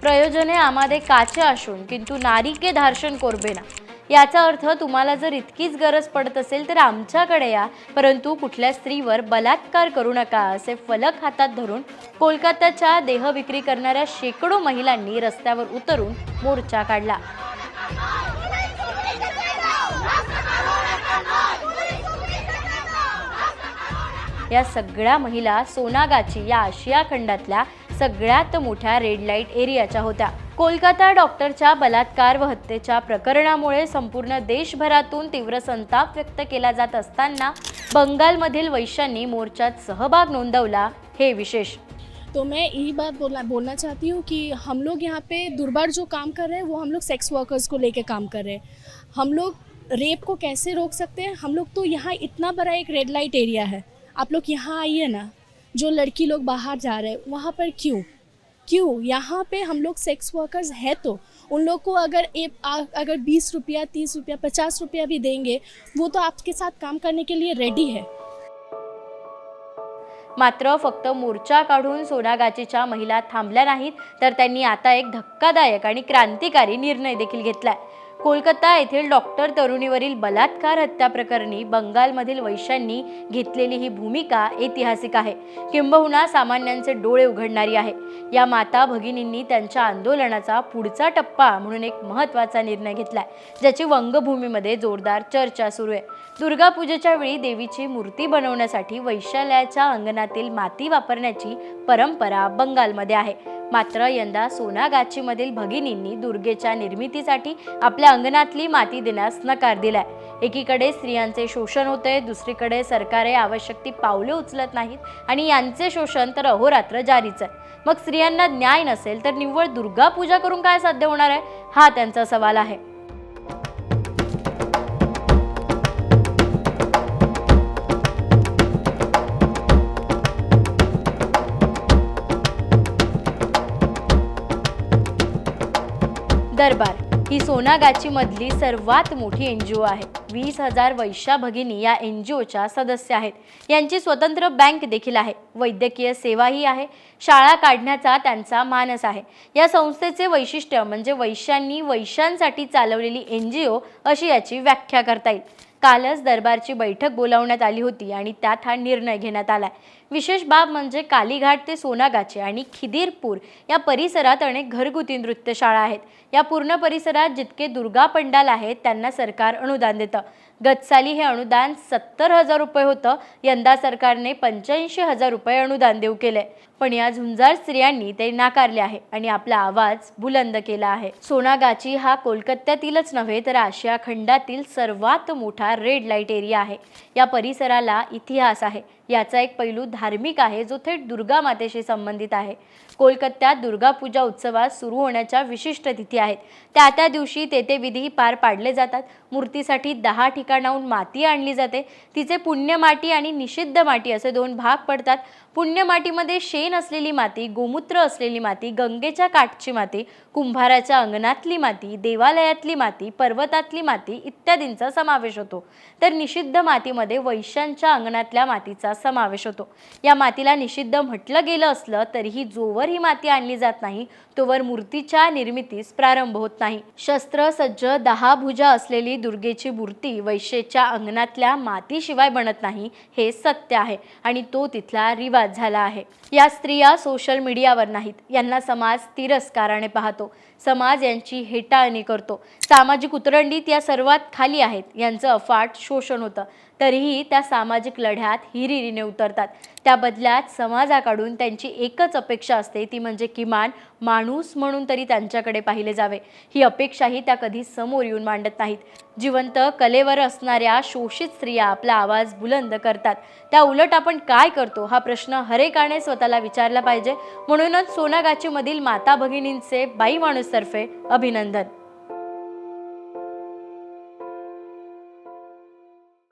प्रयोजने आमादे काचे असून किंतु नारिके धार्शन करबे ना. याचा अर्थ तुम्हाला जर इतकीच गरज पडत असेल तर आमच्याकडे या परंतु कुठल्या स्त्रीवर बलात्कार करू नका असे फलक हातात धरून कोलकात्याच्या देह विक्री करणाऱ्या शेकडो महिलांनी रस्त्यावर उतरून मोर्चा काढला. या सगळ्या महिला सोनागाची या आशिया खंडातल्या सगळ्यात मोठ्या रेड लाइट एरियाच्या होत्या. कोलकाता डॉक्टरच्या बलात्कार व हत्येच्या प्रकरणामुळे संपूर्ण देशभरातून तीव्र संताप व्यक्त केला जात असताना बंगालमधील वैश्यांनी मोर्चात सहभाग नोंदवला हे विशेष. तो मैं यही बात बोलना बोलना चाहती हूँ कि हम लोग यहाँ पे दुर्बार जो काम कर रहे हैं वो हम लोग सेक्स वर्कर्स को लेके काम कर रहे हैं। हम लोग रेप को कैसे रोक सकते हैं? हम लोग तो यहाँ इतना बड़ा एक रेड लाइट एरिया है। आप लोग यहाँ आइए ना। जो लड़की लोग बाहर जा रहे हैं वहाँ पर क्यों? क्यों? यहाँ पे हम लोग सेक्स वर्कर्स है तो। उन लोग को अगर एक आ- अगर बीस रुपया तीस रुपया पचास रुपया भी देंगे वो तो आपके साथ काम करने के लिए रेडी है। मात्र फक्त मोर्चा काढून सोनागाचीच्या महिला थांबल्या नाहीत तर त्यांनी आता एक धक्कादायक आणि क्रांतिकारी निर्णय देखील घेतलाय. कोलकाता येथील डॉक्टर तरुणीवरील बलात्कार हत्या प्रकरणी बंगालमधील वैश्यांनी घेतलेली ही भूमिका ऐतिहासिक आहे. किंबहुना सामान्यांचे डोळे उघडणारी आहे. या माता भगिनींनी त्यांच्या आंदोलनाचा पुढचा टप्पा म्हणून एक महत्त्वाचा निर्णय घेतलाय ज्याची वंगभूमीमध्ये जोरदार चर्चा सुरू आहे. दुर्गापूजेच्या वेळी देवीची मूर्ती बनवण्यासाठी वैशाल्याच्या अंगणातील माती वापरण्याची परंपरा बंगालमध्ये आहे. मात्र यंदा सोनागाचीमधील भगिनींनी दुर्गेच्या निर्मितीसाठी आपल्या अंगणातली माती देण्यास नकार दिलाय. एकीकडे स्त्रियांचे शोषण होते दुसरीकडे सरकारे आवश्यक ती पावले उचलत नाहीत आणि यांचे शोषण तर अहोरात्र जारीच आहे. मग स्त्रियांना न्याय नसेल तर निव्वळ दुर्गा पूजा करून काय साध्य होणार आहे? हा त्यांचा सवाल आहे. दरबार. ही सोनागाची मधली सर्वात मोठी एन जी ओ आहे. वीस हजार वैशा भगिनी या एन जी ओच्या सदस्य आहेत. यांची स्वतंत्र बँक देखील आहे. वैद्यकीय सेवाही आहे. शाळा काढण्याचा त्यांचा मानस आहे. या संस्थेचे वैशिष्ट्य म्हणजे वैश्यांनी वैश्यांसाठी चालवलेली एन जी ओ अशी याची व्याख्या करता येईल. कालच दरबारची बैठक बोलावण्यात आली होती आणि त्यात हा निर्णय घेण्यात आलाय. विशेष बाब म्हणजे कालीघाट ते सोनागाचे आणि खिदीरपूर या परिसरात अनेक घरगुती नृत्यशाळा आहेत. या पूर्ण परिसरात जितके दुर्गा पंडाल आहेत त्यांना सरकार अनुदान देतं. गतसाली हे अनुदान सत्तर हजार रुपये होतं. यंदा सरकारने पंच्याऐंशी हजार रुपये अनुदान देऊ केले पण या झुंजार स्त्रियांनी ते नाकारले आहे आणि आपला आवाज बुलंद केला आहे. सोनागाची हा कोलकात्यातीलच नव्हे तर आशिया खंडातील सर्वात मोठा रेड लाइट एरिया आहे. या परिसराला इतिहास आहे. याचा एक पैलू धार्मिक आहे जो थेट दुर्गा मातेशी संबंधित आहे. कोलकात्यात दुर्गा पूजा उत्सवात सुरू होण्याच्या विशिष्ट तिथी आहेत. त्या त्या दिवशी तेथे विधी पार पाडले जातात. मूर्तीसाठी दहा ठिकाणाहून माती आणली जाते. तिचे पुण्यमाटी आणि निषिद्ध माती असे दोन भाग पडतात. पुण्यमाटीमध्ये शेण असलेली माती गोमूत्र असलेली माती गंगेच्या काठची माती कुंभाराच्या अंगणातली माती देवालयातली माती पर्वतातली माती इत्यादींचा समावेश होतो. तर निषिद्ध मातीमध्ये वैश्यांच्या अंगणातल्या मातीचा समावेश होतो. या मातीला निषिद्ध म्हटलं गेलं असलं तरीही जोवर ही माती आणली जात नाही तोवर मूर्तीच्या निर्मितीस प्रारंभ होत नाही. शस्त्र सज्ज दहा भुजा असलेली दुर्गेची मूर्ती वैश्येच्या अंगणातल्या मातीशिवाय बनत नाही हे सत्य आहे आणि तो तिथला रिवाज झाला आहे. या स्त्रिया सोशल मीडियावर नाहीत. यांना समाज तिरस्काराने पाहतो. समाज यांची हेटाळणी करतो. सामाजिक उतरंडीत या सर्वात खाली आहेत. यांचं अफाट शोषण होतं. तरीही त्या सामाजिक लढ्यात हिरिरीने उतरतात. त्या बदल्यात समाजाकडून त्यांची एकच अपेक्षा असते. ती म्हणजे किमान माणूस म्हणून तरी त्यांच्याकडे पाहिले जावे. ही अपेक्षाही त्या कधी समोर येऊन मांडत नाहीत. जिवंत कलेवर असणाऱ्या शोषित स्त्रिया आपला आवाज बुलंद करतात. त्या उलट आपण काय करतो? हा प्रश्न हरेकाने स्वतःला विचारला पाहिजे. म्हणूनच सोनागाचीमधील माता भगिनींचे बाई माणूसतर्फे अभिनंदन.